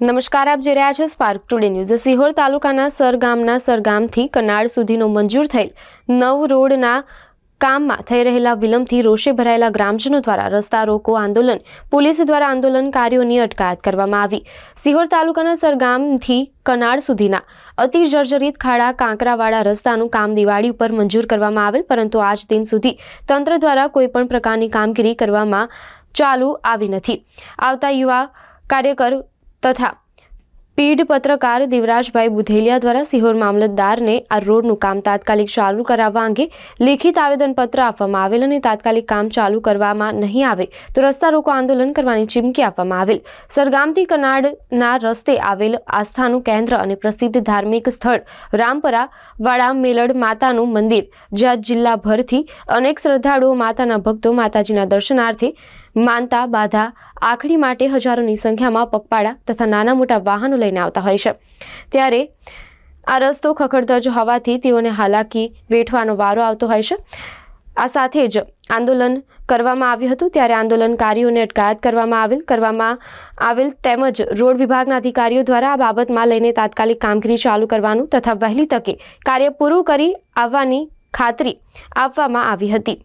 નમસ્કાર, આપ જોઈ રહ્યા છો સ્પાર્ક ટુડે ન્યૂઝ સિહોર તાલુકાના સરગામના સરગામથી કનાડ સુધીનો મંજૂર થયેલ નવ રોડના કામમાં થઈ રહેલા વિલંબથી રોષે ભરાયેલા ગ્રામજનો દ્વારા રસ્તા રોકો આંદોલન, પોલીસ દ્વારા આંદોલનકારીઓની અટકાયત કરવામાં આવી. સિહોર તાલુકાના સરગામથી કનાળ સુધીના અતિ જર્જરિત ખાડા કાંકરાવાળા રસ્તાનું કામ દિવાળી ઉપર મંજૂર કરવામાં આવેલ, પરંતુ આજ દિન સુધી તંત્ર દ્વારા કોઈપણ પ્રકારની કામગીરી કરવામાં ચાલુ આવી નથી. આવતા યુવા કાર્યકર તથા પીઢ પત્રકાર દેવરાજભાઈ બુધેલિયા દ્વારા સિહોર મામલતદારને આ રોડનું કામ તાત્કાલિક ચાલુ કરાવવા અંગે લેખિત આવેદનપત્ર આપવામાં આવેલ અને તાત્કાલિક કામ ચાલુ કરવામાં નહીં આવે તો રસ્તા રોકો આંદોલન કરવાની ચીમકી આપવામાં આવેલ. સરગામથી કનાડના રસ્તે આવેલ આસ્થાનું કેન્દ્ર અને પ્રસિદ્ધ ધાર્મિક સ્થળ રામપરા વાળા મેલડ માતાનું મંદિર, જ્યાં જિલ્લાભરથી અનેક શ્રદ્ધાળુઓ માતાના ભક્તો માતાજીના દર્શનાર્થે માનતા, બાધા, આખડી માટે હજારોની સંખ્યામાં પગપાળા તથા નાના મોટા વાહનો લઈને આવતા હોય છે. ત્યારે આ રસ્તો ખખડધજ હોવાથી તેઓને હાલાકી વેઠવાનો વારો આવતો હોય છે. આ સાથે જ આંદોલન કરવામાં આવ્યું હતું. ત્યારે આંદોલનકારીઓને અટકાયત કરવામાં આવેલ. કરવામાં આવેલ તેમજ રોડ વિભાગના અધિકારીઓ દ્વારા આ બાબતમાં લઈને તાત્કાલિક કામગીરી ચાલુ કરવાનું તથા વહેલી તકે કાર્ય પૂરું કરી આવવાની ખાતરી આપવામાં આવી હતી.